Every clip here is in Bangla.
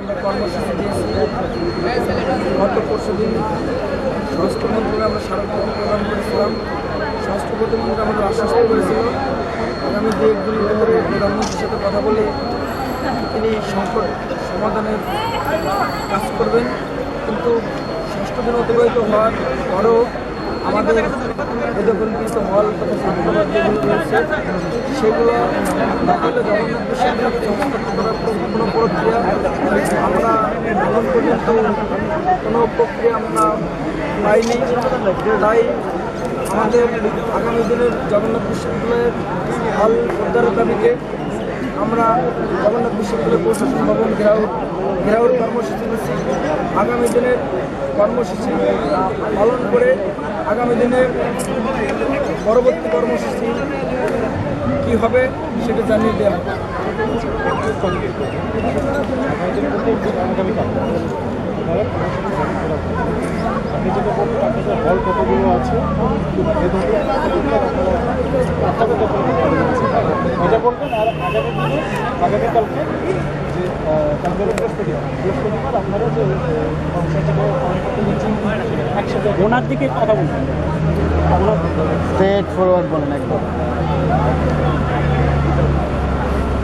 আমরা কর্মসূচি দিয়েছি। গত পরশু দিন স্বরাষ্ট্র মন্ত্রণালয়ে আমরা স্মারকলিপি প্রদান করেছিলাম। স্বরাষ্ট্র প্রতিমন্ত্রী আমাদের আশ্বস্ত করেছিল। আগামী দু একদিনের ভেতরে প্রধানমন্ত্রীর সাথে কথা বলে তিনি সংকট সমাধানের কাজ করবেন। কিন্তু ষষ্ঠ দিন অতিবাহিত হওয়ার পরেও আমাদের বেদকল্পিত হল তথা রয়েছে। সেগুলো জগন্নাথ করার কোনো প্রক্রিয়া আমরা এখন পর্যন্ত কোনো প্রক্রিয়া আমরা পাইনি। তাই আমাদের আগামী দিনের জগন্নাথ বিশ্ববিদ্যালয়ের হল উদ্ধারের দাবিতে আমরা জগন্নাথ বিশ্ববিদ্যালয় প্রশাসন ভবন ঘেরাও ঘেরাওর কর্মসূচি নিচ্ছি আগামী দিনের কর্মসূচি পালন করে আগামী দিনের পরবর্তী কর্মসূচি কী হবে সেটা জানিয়ে দেওয়া। আপনি যেটা বললেন, আপনাদের হল কতগুলো আছে এ ধরনের এটা বলবেন আর আগামী দিনে আগামীকালকে যে বৃহস্পতিবার বৃহস্পতিবার আপনারা যে একসাথে ওনার দিকে কথা বলুন। স্ট্রেট ফরওয়ার্ড বলেন একদম।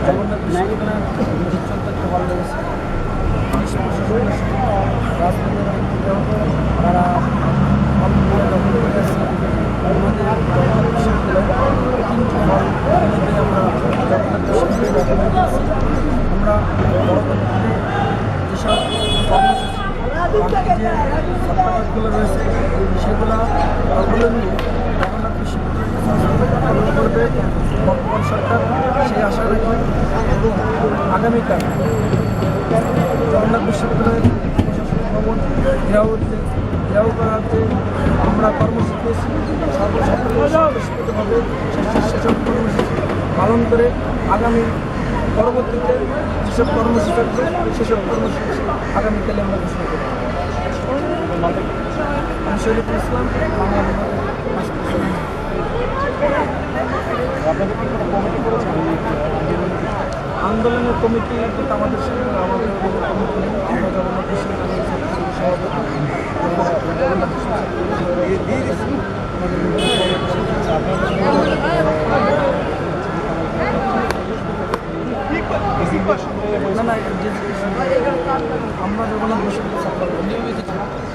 জগন্নাথ বিশ্ববিদ্যালয়ের নির্যাতন একটা ভালো লেগেছে পুলিশ প্রশাসনের সঙ্গে রাজনৈতিক ব্যক্তিরাও তারা হলগুলো দখল করে আছে আমাদের জগন্নাথ বিশ্ববিদ্যালয়ে তিনটি হল মধ্যে আমরা জগন্নাথ বিশ্ববিদ্যালয় দখল করেছি আমরা পরবর্তীতে যেসব কর্মসূচি যে ছাত্রাবাসগুলো রয়েছে সেগুলো দখলে নিয়ে জগন্নাথ বিশ্ববিদ্যালয়কে করবে বর্তমান সরকার সেই আশা রাখি আগামীকাল জগন্নাথ বিশ্ববিদ্যালয়ের প্রশাসনিক ভবন ঘেরাও ঘেরাও করাতে আমরা কর্মসূচি সর্বসম্মতভাবে সেসব কর্মসূচি পালন করে আগামী পরবর্তীতে যেসব কর্মসূচি থাকবে সেসব কর্মসূচি আগামীকালে আমরা ঘোষণা করব। আমি শরীফুল ইসলাম আন্দোলনের কমিটি, আমাদের আমাদের 慢点慢点慢点没事没事我们这位置